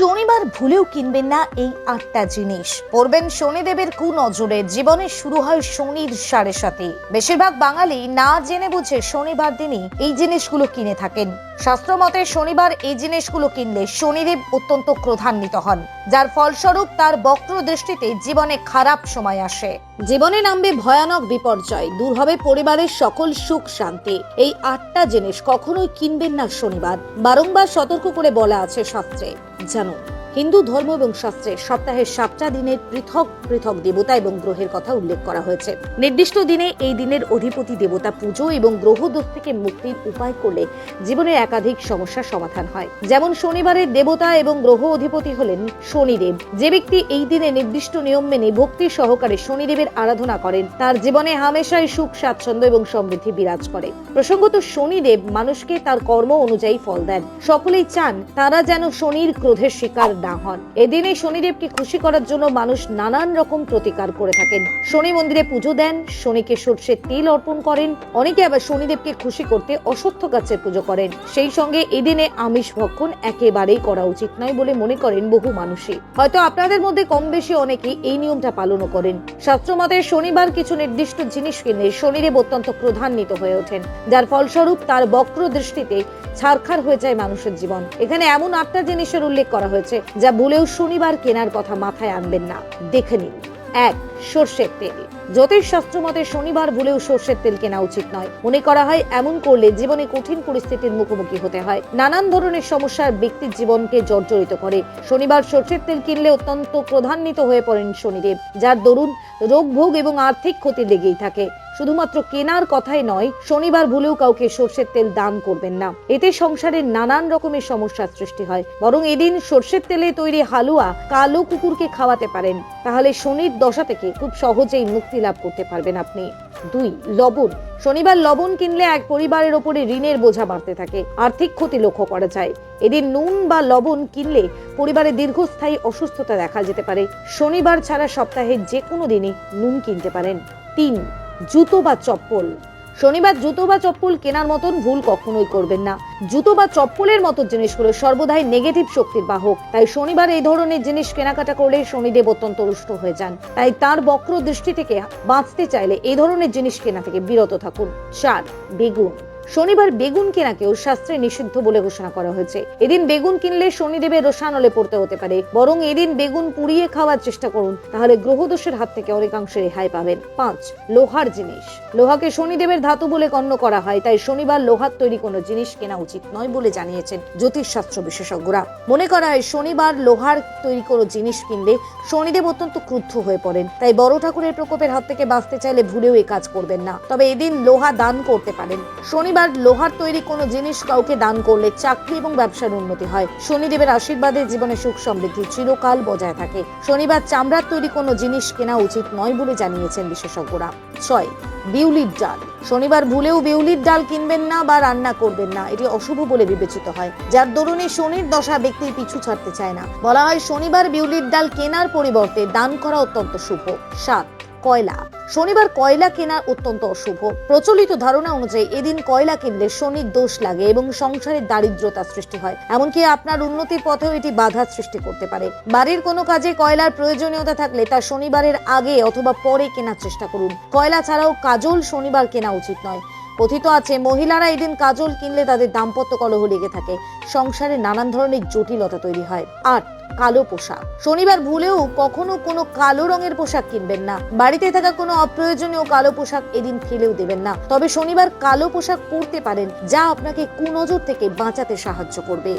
শনিবার ভুলেও কিনবেন না এই আটটা জিনিস। পড়বেন শনিদেবের কু নজরে জীবনে শুরু হয় শনির সাড়ে সাথে বেশিরভাগ বাঙালি না জেনে বুঝে শনিবার দিনই এই জিনিসগুলো কিনে থাকেন। শাস্ত্র মতে শনিবার এই জিনিসগুলো কিনলে শনিদেব অত্যন্ত ক্রোধান্বিত হন, যার ফলস্বরূপ তার বক্র দৃষ্টিতে জীবনে খারাপ সময় আসে। জীবনে নামবে ভয়ানক বিপর্যয়, দূর হবে পরিবারের সকল সুখ শান্তি। এই আটটা জিনিস কখনোই কিনবেন না শনিবার, বারংবার সতর্ক করে বলা আছে শাস্ত্রে। জানুন। হিন্দু ধর্ম এবং শাস্ত্রে সপ্তাহের সাতটা দিনের পৃথক পৃথক দেবতা এবং গ্রহের কথা উল্লেখ করা হয়েছে। নির্দিষ্ট দিনে এই দিনের অধিপতি দেবতা পুজো এবং গ্রহ দোষ থেকে মুক্তির উপায় করলে জীবনের একাধিক সমস্যার সমাধান হয়। যেমন শনিবারের দেবতা এবং গ্রহ অধিপতি হলেন শনিদেব। যে ব্যক্তি এই দিনে নির্দিষ্ট নিয়ম মেনে ভক্তি সহকারে শনিদেবের আরাধনা করেন, তার জীবনে হামেশাই সুখ, স্বাচ্ছন্দ্য এবং সমৃদ্ধি বিরাজ করে। প্রসঙ্গত শনিদেব মানুষকে তার কর্ম অনুযায়ী ফল দেন। সকলেই চান তারা যেন শনির ক্রোধের শিকার না হন। এদিনে শনিদেবকে খুশি করার জন্য মানুষ নানান রকম প্রতিকার করে থাকেন। শনি মন্দিরে পুজো দেন, শনিকে সর্ষের তেল অর্পণ করেন, অনেকে আবার শনিদেবকে খুশি করতে অশ্বত্থ গাছের পুজো করেন। সেই সঙ্গে এদিনে আমিষ ভক্ষণ একেবারেই করা উচিত নয় বলে মনে করেন বহু মানুষই। হয়তো আপনাদের মধ্যে কম বেশি অনেকেই এই নিয়মটা পালনও করেন। শাস্ত্রমতে শনিবার কিছু নির্দিষ্ট জিনিস কিনলে শনিদেব অত্যন্ত ক্রধান্বিত হয়ে ওঠেন। যার ফলস্বরূপ তার বক্র দৃষ্টিতে ছারখার হয়ে যায় মানুষের জীবন। এখানে এমন আটটা জিনিসের উল্লেখ করা হয়েছে, যা ভুলেও শনিবার কেনার কথা মাথায় আনবেন না। দেখে নিন। এক, সর্ষের তেল। জ্যোতিষ শাস্ত্র মতে শনিবার ভুলেও সর্ষের তেল কেনা উচিত নয়। মনে করা হয়, এমন করলে জীবনে কঠিন পরিস্থিতির মুখোমুখি হতে হয়। নানান ধরনের সমস্যার ব্যক্তির জীবনকে জর্জরিত করে। শনিবার সর্ষের তেল কিনলে অত্যন্ত প্রধান্বিত হয়ে পড়েন শনিদেব, যার দরুন রোগ ভোগ এবং আর্থিক ক্ষতি লেগেই থাকে। শুধুমাত্র কেনার কথাই নয়, শনিবার ভুলেও কাউকে সর্ষের তেল দান করবেন না। এতে সংসারের নানান রকমের সমস্যার সৃষ্টি হয়। বরং এদিন সর্ষের তেলে তৈরি হালুয়া কালো কুকুরকে খাওয়াতে পারেন। তাহলে শনির দশা থেকে খুব সহজেই মুক্তি লাভ করতে পারবেন আপনি। দুই, লবণ। শনিবার লবণ কিনলে এক পরিবারের ওপরে ঋণের বোঝা বাড়তে থাকে। আর্থিক ক্ষতি লক্ষ্য করা যায়। এদিন নুন বা লবণ কিনলে পরিবারে দীর্ঘস্থায়ী অসুস্থতা দেখা যেতে পারে। শনিবার ছাড়া সপ্তাহে যে কোনো দিনই নুন কিনতে পারেন। তিন জুতো বা চপ্পল। শনিবার জুতো বা চপ্পল কেনার মতন ভুল কখনোই করবেন না। জুতো বা চপ্পলের মতো জিনিসগুলো সর্বদাই নেগেটিভ শক্তির বাহক। তাই শনিবার এই ধরনের জিনিস কেনাকাটা করলে শনিদেব অত্যন্ত রুষ্ট হয়ে যান। তাই তার বক্র দৃষ্টি থেকে বাঁচতে চাইলে এই ধরনের জিনিস কেনা থেকে বিরত থাকুন। চার বেগুন। শনিবার বেগুন কেনাকেও শাস্ত্রে নিষিদ্ধ বলে ঘোষণা করা হয়েছে। এদিন বেগুন কিনলে শনিদেবের রোশানলে পড়তে হতে পারে। বরং এদিন বেগুন পুড়িয়ে খাওয়ার চেষ্টা করুন, তাহলে গ্রহদোষের হাত থেকে অনেকাংশে রেহাই পাবেন। পাঁচ, লোহার জিনিস। লোহাকে শনিদেবের ধাতু বলে গণ্য করা হয়, তাই শনিবার লোহার তৈরি কোনো জিনিস কেনা উচিত নয় বলে জানিয়েছেন জ্যোতিষশাস্ত্র বিশেষজ্ঞরা। মনে করা হয় শনিবার লোহার তৈরি কোনো জিনিস কিনলে শনিদেব অত্যন্ত ক্রুদ্ধ হয়ে পড়েন। তাই বড় ঠাকুরের প্রকোপের হাত থেকে বাঁচতে চাইলে ভুলেও এই কাজ করবেন না। তবে এদিন লোহা দান করতে পারেন। শনিবার লোহার তৈরি কোনো জিনিস কাউকে দান করলে চাকরি এবং ব্যবসার উন্নতি হয়। শনিদেবের আশীর্বাদে জীবনে সুখ সমৃদ্ধি চিরকাল বজায় থাকে। শনিবার চামড়ার তৈরি কোনো জিনিস কেনা উচিত নয় বলে জানিয়েছেন বিশেষজ্ঞরা। ছয়, বিউলির ডাল। শনিবার ভুলেও বিউলির ডাল কিনবেন না বা রান্না করবেন না, এটি অশুভ বলে বিবেচিত হয়। যার দরুনে শনির দশা ব্যক্তির পিছু ছাড়তে চায় না। বলা হয় শনিবার বিউলির ডাল কেনার পরিবর্তে দান করা অত্যন্ত শুভ। সাত কয়লা। শনিবার কয়লা কেনা অত্যন্ত অশুভ। প্রচলিত ধারণা অনুযায়ী এদিন কয়লা কিনলে শনির দোষ লাগে এবং সংসারের দারিদ্রতা সৃষ্টি হয়। এমনকি আপনার উন্নতির পথেও এটি বাধা সৃষ্টি করতে পারে। বাড়ির কোনো কাজে কয়লার প্রয়োজনীয়তা থাকলে তা শনিবারের আগে অথবা পরে কেনার চেষ্টা করুন। কয়লা ছাড়াও কাজল শনিবার কেনা উচিত নয়। কথিত আছে, মহিলারা এদিন কাজল কিনলে তাদের দাম্পত্য কলহ লেগে থাকে। সংসারে নানান ধরনের জটিলতা তৈরি হয়। আট কালো পোশাক। শনিবার ভুলেও কখনো কোনো কালো রঙের পোশাক কিনবেন না। বাড়িতে থাকা কোনো অপ্রয়োজনীয় কালো পোশাক এদিন ফেলেও দেবেন না। তবে শনিবার কালো পোশাক পরতে পারেন, যা আপনাকে কুনজর থেকে বাঁচাতে সাহায্য করবে।